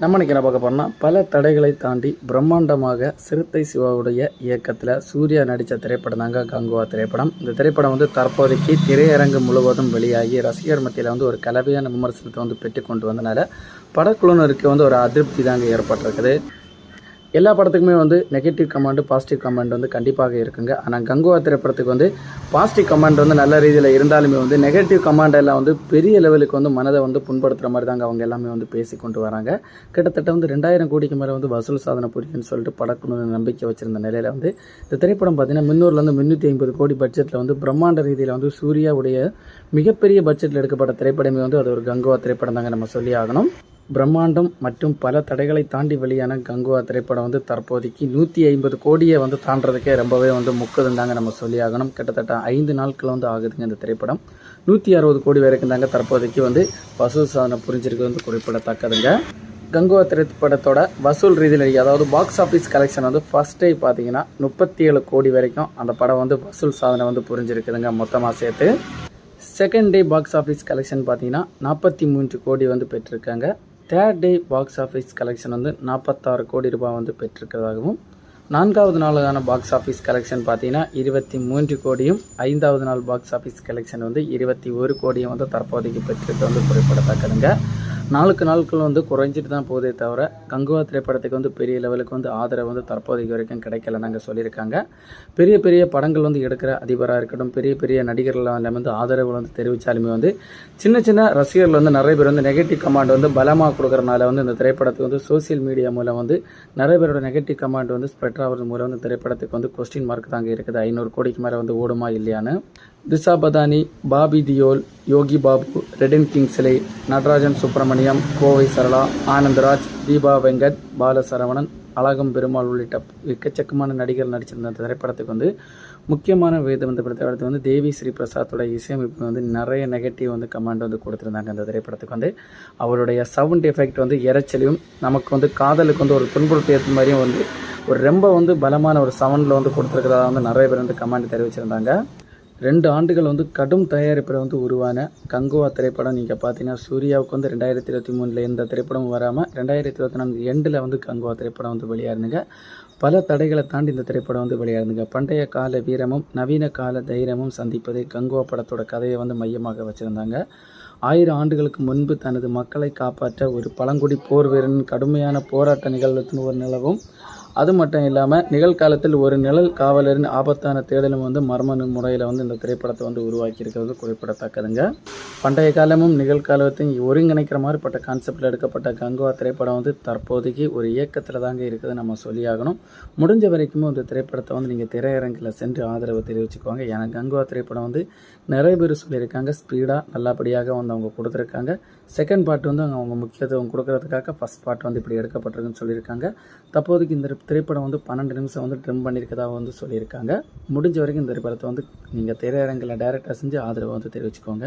நம்ம இன்னைக்கு என்ன பார்க்க போறோம்னா பல தடைகளை தாண்டி பிரம்மாண்டமாக சிறுத்தை சிவாவுடைய இயக்கத்தில் சூர்யா நடித்த திரைப்படம் தாங்க கங்குவா திரைப்படம். இந்த திரைப்படம் வந்து தற்போதைக்கு திரையரங்கு முழுவதும் வெளியாகி ரசிகர் மத்தியில் வந்து ஒரு கலவையான விமர்சனத்தை வந்து பெற்று கொண்டு வந்தனால படக்குழுனருக்கு வந்து ஒரு அதிருப்தி தாங்க ஏற்பட்டிருக்குது. எல்லா படத்துக்குமே வந்து நெகட்டிவ் கமெண்ட் பாசிட்டிவ் கமெண்ட் வந்து கண்டிப்பாக இருக்குங்க. ஆனால் கங்குவா திரைப்படத்துக்கு வந்து பாசிட்டிவ் கமெண்ட் வந்து நல்ல ரீதியில் இருந்தாலுமே வந்து நெகட்டிவ் கமெண்ட் எல்லாம் வந்து பெரிய லெவலுக்கு வந்து மனதை வந்து புண்படுத்துகிற மாதிரி தாங்க அவங்க எல்லாமே வந்து பேசி கொண்டு வராங்க. கிட்டத்தட்ட வந்து ரெண்டாயிரம் கோடிக்கு மேலே வந்து வசூல் சாதனை புரியும்னு சொல்லிட்டு படக்கணும்னு நம்பிக்கை வச்சிருந்த நிலையில் வந்து இந்த திரைப்படம் பார்த்தீங்கன்னா முந்நூறுலேருந்து முந்நூற்றி ஐம்பது கோடி பட்ஜெட்டில் வந்து பிரம்மாண்ட ரீதியில் வந்து சூர்யாவுடைய மிகப்பெரிய பட்ஜெட்டில் எடுக்கப்பட்ட திரைப்படமே வந்து அது ஒரு கங்குவா திரைப்படம் தாங்க நம்ம சொல்லி ஆகணும். பிரம்மாண்டம் மற்றும் பல தடைகளை தாண்டி வெளியான கங்குவா திரைப்படம் வந்து தற்போதைக்கு நூற்றி ஐம்பது கோடியை வந்து தாண்டதுக்கே ரொம்பவே வந்து முக்குதுந்தாங்க நம்ம சொல்லி ஆகணும் கிட்டத்தட்ட ஐந்து நாட்கள் வந்து ஆகுதுங்க இந்த திரைப்படம். நூற்றி அறுபது கோடி வரைக்கும் தாங்க தற்போதைக்கு வந்து வசூல் சாதனை புரிஞ்சிருக்கு வந்து குறிப்பிடத்தக்கதுங்க. கங்குவா திரைப்படத்தோட வசூல் ரீதியில் அதாவது பாக்ஸ் ஆஃபீஸ் கலெக்ஷன் வந்து ஃபர்ஸ்ட் டே பார்த்தீங்கன்னா முப்பத்தி ஏழு கோடி வரைக்கும் அந்த படம் வந்து வசூல் சாதனை வந்து புரிஞ்சிருக்குதுங்க மொத்தமாக சேர்த்து. Second day box office collection பார்த்தீங்கன்னா நாற்பத்தி மூன்று கோடி வந்து பெற்றிருக்காங்க. Third day box office collection வந்து நாற்பத்தாறு கோடி ரூபாய் வந்து பெற்றிருக்கிறதாகவும் நான்காவது நாளுக்கான பாக்ஸ் ஆஃபீஸ் கலெக்ஷன் பார்த்தீங்கன்னா இருபத்தி மூன்று கோடியும் ஐந்தாவது நாள் பாக்ஸ் ஆஃபீஸ் கலெக்ஷன் வந்து இருபத்தி ஒரு கோடியும் வந்து தற்போதைக்கு பெற்றிருக்கு வந்து குறிப்பிடத்தக்கதுங்க. நாளுக்கு நாட்கள் வந்து குறைஞ்சிட்டு தான் போதே தவிர கங்குவா திரைப்படத்துக்கு வந்து பெரிய லெவலுக்கு வந்து ஆதரவு வந்து தற்போதைக்கு வரைக்கும் கிடைக்கலன்னு அங்கே சொல்லியிருக்காங்க. பெரிய பெரிய படங்கள் வந்து எடுக்கிற அதிபராக இருக்கட்டும் பெரிய பெரிய நடிகர்கள் வந்து ஆதரவு வந்து தெரிவித்தாலுமே வந்து சின்ன சின்ன ரசிகர்கள் வந்து நிறைய பேர் வந்து நெகட்டிவ் கமாண்ட் வந்து பலமாக கொடுக்குறனால வந்து இந்த திரைப்படத்துக்கு வந்து சோசியல் மீடியா மூலம் வந்து நிறைய பேரோட நெகட்டிவ் கமாண்ட் வந்து ஸ்ப்ரெட் ஆகிறது மூலம் வந்து திரைப்படத்துக்கு வந்து கொஸ்டின் மார்க் தாங்க இருக்குது. ஐநூறு கோடிக்கு மேலே வந்து ஓடுமா இல்லையான்னு. திசா பதானி பாபி தியோல் யோகி பாபு ரெடின் சிலை நடராஜன் சுப்பிரமணியம் கோவை சரளா ஆனந்தராஜ் தீபா வெங்கட் பாலசரவணன் அழகம் பெருமாள் உள்ளிட்ட எக்கச்சக்கமான நடிகர் நடிச்சிருந்த அந்த திரைப்படத்துக்கு வந்து முக்கியமான வேதம் இந்த திரைப்படத்துக்கு வந்து தேவி ஸ்ரீ பிரசாத்தோட இசையமைப்பு வந்து நிறைய நெகட்டிவ் வந்து கமெண்ட் வந்து கொடுத்துருந்தாங்க அந்த திரைப்படத்துக்கு வந்து. அவருடைய சவுண்ட் எஃபெக்ட் வந்து இறைச்சலையும் நமக்கு வந்து காதலுக்கு வந்து ஒரு துன்புறுத்தி ஏற்ற மாதிரியும் வந்து ஒரு ரொம்ப வந்து பலமான ஒரு சவுண்டில் வந்து கொடுத்துருக்கிறதா வந்து நிறைய பேர் வந்து கமெண்ட் தெரிவிச்சிருந்தாங்க. ரெண்டு ஆண்டுகள் வந்து கடும் தயாரிப்பில் வந்து உருவான கங்குவா திரைப்படம். நீங்கள் பார்த்தீங்கன்னா சூர்யாவுக்கு வந்து ரெண்டாயிரத்தி இருபத்தி மூணில் எந்த திரைப்படமும் வராமல் ரெண்டாயிரத்தி இருபத்தி நான்கு எண்டில் வந்து கங்குவா திரைப்படம் வந்து வெளியாருந்துங்க பல தடைகளை தாண்டி இந்த திரைப்படம் வந்து வெளியாருந்துங்க பண்டைய கால வீரமும் நவீன கால தைரியமும் சந்திப்பதே கங்குவா படத்தோட கதையை வந்து மையமாக வச்சுருந்தாங்க. ஆயிரம் ஆண்டுகளுக்கு முன்பு தனது மக்களை காப்பாற்ற ஒரு பழங்குடி போர் வீரன் கடுமையான போராட்ட நிகழ்வுன்னு ஒரு நிலவும் அது மட்டும் இல்லாமல் நிகழ்காலத்தில் ஒரு நிழல் காவலரின் ஆபத்தான தேடலும் வந்து மர்ம முறையில் வந்து இந்த திரைப்படத்தை வந்து உருவாக்கியிருக்கிறது குறிப்பிடத்தக்கதுங்க. பண்டைய காலமும் நிகழ்காலத்தையும் ஒருங்கிணைக்கிற மாதிரிப்பட்ட கான்செப்டில் எடுக்கப்பட்ட கங்குவா திரைப்படம் வந்து தற்போதைக்கு ஒரு இயக்கத்தில் தாங்க இருக்குது நம்ம சொல்லியாகணும். முடிஞ்ச வரைக்கும் இந்த திரைப்படத்தை வந்து நீங்கள் திரையரங்கில் சென்று ஆதரவு தெரிவிச்சுக்கோங்க. ஏன்னா கங்குவா திரைப்படம் வந்து நிறைய பேர் சொல்லியிருக்காங்க. ஸ்பீடாக நல்லபடியாக வந்து அவங்க கொடுத்துருக்காங்க. செகண்ட் பார்ட் வந்து அவங்க முக்கியத்துவம் கொடுக்கறதுக்காக ஃபஸ்ட் பார்ட் வந்து இப்படி எடுக்கப்பட்டிருக்குன்னு சொல்லியிருக்காங்க. தற்போதைக்கு இந்த திரைப்படம் வந்து பன்னெண்டு நிமிஷம் வந்து ட்ரிம் பண்ணியிருக்கதாக வந்து சொல்லியிருக்காங்க. முடிஞ்ச வரைக்கும் இந்த திரைப்படத்தை வந்து நீங்கள் திரையரங்கில் டைரெக்டாக செஞ்சு ஆதரவு வந்து தெரிவிச்சுக்கோங்க.